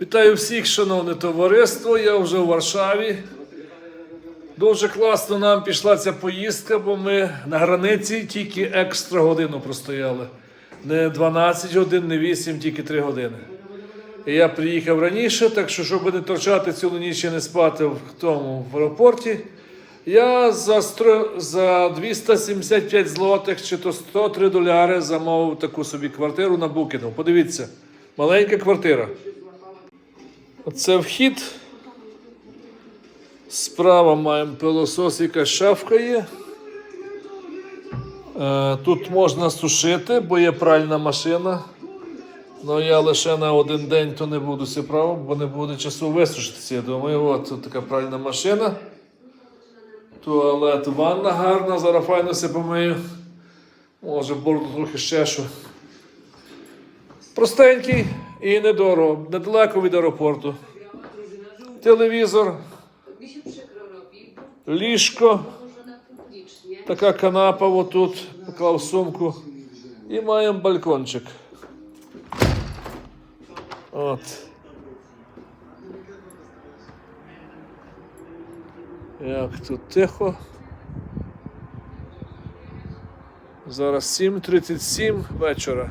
Вітаю всіх, шановне товариство. Я вже у Варшаві. Дуже класно нам пішла ця поїздка, бо ми на границі тільки екстра годину простояли. Не 12 годин, не 8, тільки 3 години. І я приїхав раніше, так що, щоб не торчати цілу ніч і не спати в тому в аеропорті, я за, за 275 злотих чи то 103 доляри замовив таку собі квартиру на Букіну. Подивіться, маленька квартира. Оце вхід. Справа маємо пилосос, яка шафка є. Е, Тут можна сушити, бо є пральна машина. Ну я лише на один день то не буду це право, бо не буде часу висушитися. Я думаю, от така пральна машина. Туалет, ванна гарна, зараз файно все помию. Може, бороду трохи щешу. Простенький і недорого, недалеко від аеропорту. Телевізор, ліжко, така канапа отут, поклав сумку. І маємо балкончик. От. Як тут тихо. Зараз 7.37 вечора.